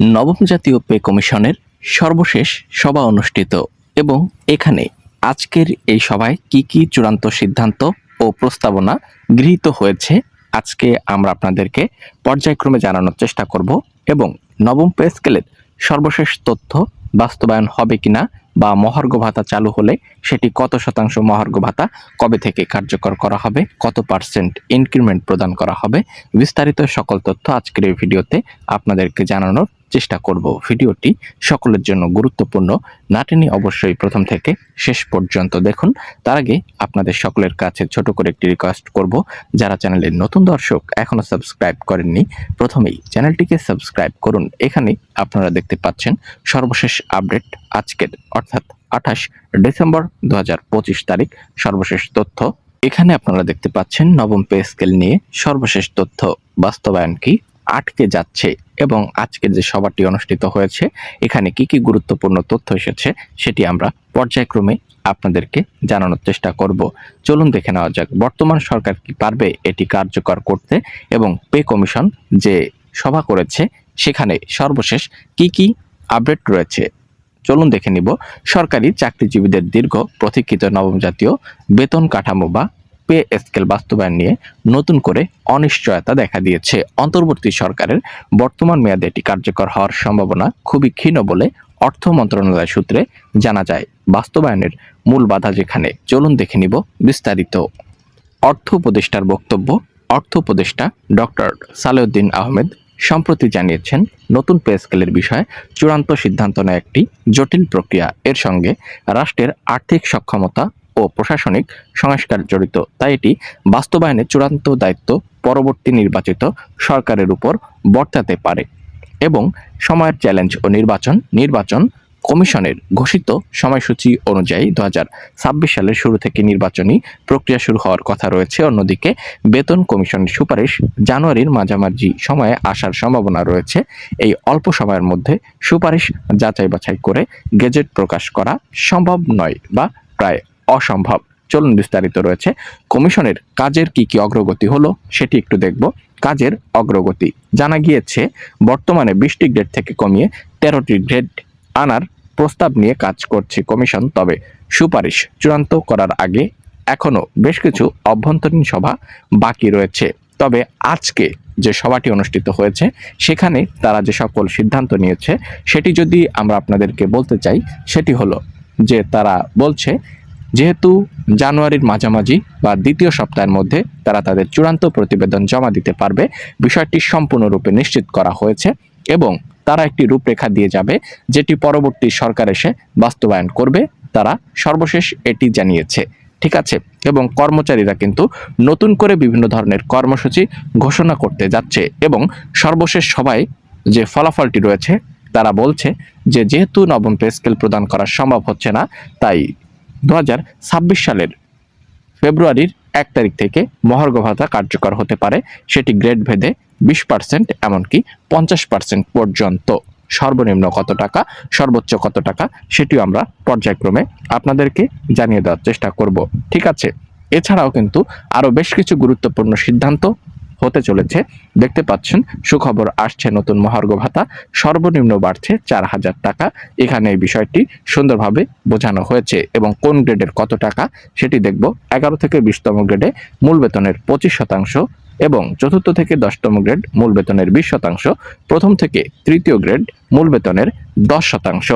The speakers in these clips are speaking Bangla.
নবম জাতীয় পে কমিশনের সর্বশেষ সভা অনুষ্ঠিত এবং এখানে আজকের এই সভায় কি কি চূড়ান্ত সিদ্ধান্ত ও প্রস্তাবনা গৃহীত হয়েছে, আজকে আমরা আপনাদেরকে পর্যায়ক্রমে জানানোর চেষ্টা করব এবং নবম পে স্কেলের সর্বশেষ তথ্য বাস্তবায়ন হবে কিনা বা মহার্ঘ ভাতা চালু হলে সেটি কত শতাংশ মহার্ঘ ভাতা, কবে থেকে কার্যকর করা হবে, কত পার্সেন্ট ইনক্রিমেন্ট প্রদান করা হবে, বিস্তারিত সকল তথ্য আজকের এই ভিডিওতে আপনাদেরকে জানানোর চেষ্টা করব। ভিডিওটি সকলের জন্য গুরুত্বপূর্ণ নাটেনি অবশ্যই প্রথম থেকে শেষ পর্যন্ত দেখুন। তার আগে আপনাদের সকলের কাছে ছোট করে একটি রিকোয়েস্ট করব, যারা চ্যানেলের নতুন দর্শক এখনও সাবস্ক্রাইব করেননি, প্রথমেই চ্যানেলটিকে সাবস্ক্রাইব করুন। এখানে আপনারা দেখতে পাচ্ছেন সর্বশেষ আপডেট আজকের, অর্থাৎ আঠাশ ডিসেম্বর দু হাজার পঁচিশ তারিখ, সর্বশেষ তথ্য। এখানে আপনারা দেখতে পাচ্ছেন নবম পে স্কেল নিয়ে সর্বশেষ তথ্য। বাস্তবায়ন কি? আটকে যাচ্ছে এবং আজকে যে সভাটি অনুষ্ঠিত হয়েছে, এখানে কি কি গুরুত্বপূর্ণ তথ্য এসেছে সেটি আমরা পর্যায়ক্রমে আপনাদেরকে জানানোর চেষ্টা করব। চলুন দেখে নেওয়া যাক, বর্তমান সরকার কি পারবে এটি কার্যকর করতে এবং পে কমিশন যে সভা করেছে, সেখানে সর্বশেষ কি কি আপডেট রয়েছে চলুন দেখে নিব, সরকারি চাকরিজীবীদের দীর্ঘ প্রতীক্ষিত নবম জাতীয় বেতন কাঠামো বা পে স্কেল বাস্তবায়ন নিয়ে নতুন করে অনিশ্চয়তা দেখা দিয়েছে। অন্তর্বর্তী সরকারের বর্তমান মেয়াদে এটি কার্যকর হওয়ার সম্ভাবনা খুবই ক্ষীণ বলে অর্থ মন্ত্রণালয় সূত্রে জানা যায়। বাস্তবায়নের মূল বাধা যেখানে, চলুন দেখে নিব বিস্তারিত। অর্থ উপদেষ্টার বক্তব্য, অর্থ উপদেষ্টা ডক্টর সালেউদ্দিন আহমেদ সম্প্রতি জানিয়েছেন, নতুন পে স্কেলের বিষয়ে চূড়ান্ত সিদ্ধান্ত নেয় একটি জটিল প্রক্রিয়া। এর সঙ্গে রাষ্ট্রের আর্থিক সক্ষমতা ও প্রশাসনিক সংস্কার জড়িত, তাই এটি বাস্তবায়নে চূড়ান্ত দায়িত্ব পরবর্তী নির্বাচিত সরকারের উপর বর্তাতে পারে এবং সময়ের চ্যালেঞ্জ ও নির্বাচন নির্বাচন কমিশনের ঘোষিত সময়সূচি অনুযায়ী দু সালের শুরু থেকে নির্বাচনী প্রক্রিয়া শুরু হওয়ার কথা রয়েছে। অন্যদিকে বেতন কমিশনের সুপারিশ জানুয়ারির মাঝামাঝি সময়ে আসার সম্ভাবনা রয়েছে। এই অল্প সময়ের মধ্যে সুপারিশ যাচাই বাছাই করে গেজেট প্রকাশ করা সম্ভব নয় বা প্রায় অসম্ভব। চলুন বিস্তারিত রয়েছে। কমিশনের কাজের কি কি অগ্রগতি হলো সেটি একটু দেখব। কাজের অগ্রগতি জানা গিয়েছে, বর্তমানে বিশটি গ্রেড থেকে কমিয়ে তেরোটি গ্রেড আনার প্রস্তাব নিয়ে কাজ করছে কমিশন, তবে সুপারিশ চূড়ান্ত করার আগে এখনও বেশ কিছু অভ্যন্তরীণ সভা বাকি রয়েছে। তবে আজকে যে সভাটি অনুষ্ঠিত হয়েছে, সেখানে তারা যে সকল সিদ্ধান্ত নিয়েছে, সেটি যদি আমরা আপনাদেরকে বলতে চাই, সেটি হলো যে তারা বলছে, যেহেতু জানুয়ারির মাঝামাঝি বা দ্বিতীয় সপ্তাহের মধ্যে তারা তাদের চূড়ান্ত প্রতিবেদন জমা দিতে পারবে, বিষয়টি সম্পূর্ণরূপে নিশ্চিত করা হয়েছে এবং তারা একটি রূপরেখা দিয়ে যাবে, যেটি পরবর্তী সরকার এসে বাস্তবায়ন করবে। তারা সর্বশেষ এটি জানিয়েছে। ঠিক আছে? এবং কর্মচারীরা কিন্তু নতুন করে বিভিন্ন ধরনের কর্মসূচি ঘোষণা করতে যাচ্ছে এবং সর্বশেষ সবাই যে ফলাফলটি রয়েছে, তারা বলছে যে যেহেতু নবম পে স্কেল প্রদান করা সম্ভব হচ্ছে না, তাই দু হাজার ছাব্বিশ সালের ফেব্রুয়ারির এক তারিখ থেকে মহার্ঘ ভাতা কার্যকর হতে পারে। সেটি গ্রেড ভেদে বিশ পার্সেন্ট এমনকি পঞ্চাশ পার্সেন্ট পর্যন্ত। সর্বনিম্ন কত টাকা, সর্বোচ্চ কত টাকা, সেটিও আমরা পর্যায়ক্রমে আপনাদেরকে জানিয়ে দেওয়ার চেষ্টা করব। ঠিক আছে? এছাড়াও কিন্তু আরও বেশ কিছু গুরুত্বপূর্ণ সিদ্ধান্ত হতে চলেছে। দেখতে পাচ্ছেন, সুখবর আসছে নতুন মহার্ঘ ভাতা, সর্বনিম্ন বাড়ছে চার হাজার টাকা। এখানে এই বিষয়টি সুন্দরভাবে বোঝানো হয়েছে এবং কোন গ্রেডের কত টাকা সেটি দেখব। এগারো থেকে বিশতম গ্রেডে মূল বেতনের পঁচিশ শতাংশ এবং চতুর্থ থেকে দশতম গ্রেড মূল বেতনের বিশ শতাংশ। প্রথম থেকে তৃতীয় গ্রেড মূল বেতনের দশ শতাংশ।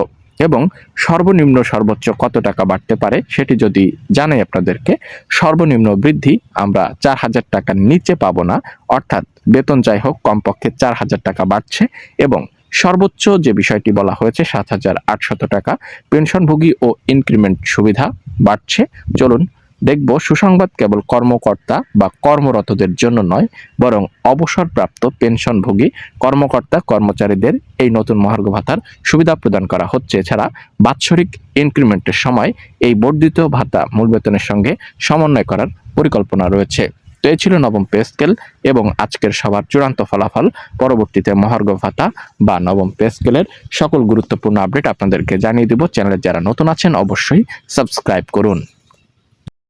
এবং সর্বনিম্ন সর্বোচ্চ কত টাকা বাড়তে পারে সেটি যদি জানাই আপনাদেরকে, সর্বনিম্ন বৃদ্ধি আমরা চার হাজার টাকার নিচে পাব না। অর্থাৎ বেতন যাই হোক, কমপক্ষে চার হাজার টাকা বাড়ছে এবং সর্বোচ্চ যে বিষয়টি বলা হয়েছে, সাত হাজার আটশত টাকা। পেনশনভোগী ও ইনক্রিমেন্ট সুবিধা বাড়ছে। চলুন দেখব সুসংবাদ কেবল কর্মকর্তা বা কর্মরতদের জন্য নয়, বরং অবসরপ্রাপ্ত পেনশনভোগী, কর্মকর্তা, কর্মচারীদের এই নতুন মহার্ঘ ভাতার সুবিধা প্রদান করা হচ্ছে। এছাড়া বাৎসরিক ইনক্রিমেন্টের সময় এই বর্ধিত ভাতা মূল বেতনের সঙ্গে সমন্বয় করার পরিকল্পনা রয়েছে। তো এই ছিল নবম পে স্কেল এবং আজকের সবার চূড়ান্ত ফলাফল। পরবর্তীতে মহার্ঘ ভাতা বা নবম পে স্কেলের সকল গুরুত্বপূর্ণ আপডেট আপনাদেরকে জানিয়ে দিব। চ্যানেলে যারা নতুন আছেন, অবশ্যই সাবস্ক্রাইব করুন।